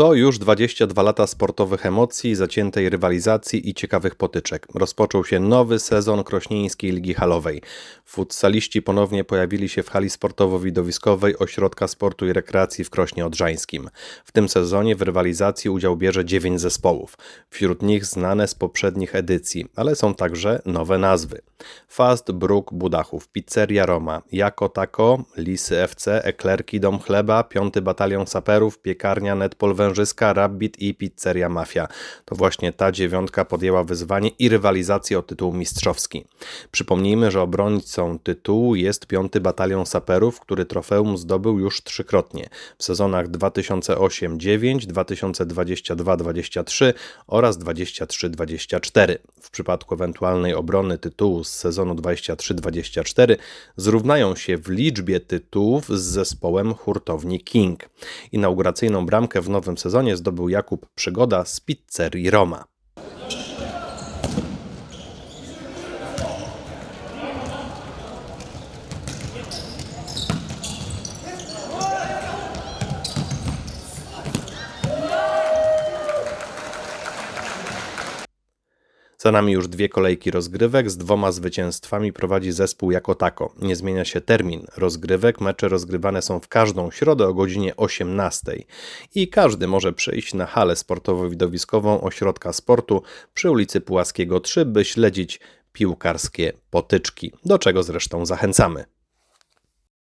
To już 22 lata sportowych emocji, zaciętej rywalizacji i ciekawych potyczek. Rozpoczął się nowy sezon Krośnieńskiej Ligi Halowej. Futsaliści ponownie pojawili się w hali sportowo-widowiskowej Ośrodka Sportu i Rekreacji w Krośnie Odrzańskim. W tym sezonie w rywalizacji udział bierze 9 zespołów. Wśród nich znane z poprzednich edycji, ale są także nowe nazwy. Fast Brook Budachów, Pizzeria Roma, Jako Tako, Lisy FC, Eklerki Dom Chleba, 5 Batalion Saperów, Piekarnia Netpol Wężyska, Rabbit i Pizzeria Mafia. To właśnie ta dziewiątka podjęła wyzwanie i rywalizację o tytuł mistrzowski. Przypomnijmy, że obrońcą tytułu jest 5 Batalion Saperów, który trofeum zdobył już trzykrotnie w sezonach 2008-9, 2022-23 oraz 23-24. W przypadku ewentualnej obrony tytułu z sezonu 23-24 zrównają się w liczbie tytułów z zespołem hurtowni King. Inauguracyjną bramkę w nowym sezonie zdobył Jakub Przygoda z pizzerii Roma. Za nami już dwie kolejki rozgrywek, z dwoma zwycięstwami prowadzi zespół jako tako. Nie zmienia się termin rozgrywek, mecze rozgrywane są w każdą środę o godzinie 18 i każdy może przyjść na halę sportowo-widowiskową Ośrodka Sportu przy ulicy Pułaskiego 3, by śledzić piłkarskie potyczki, do czego zresztą zachęcamy.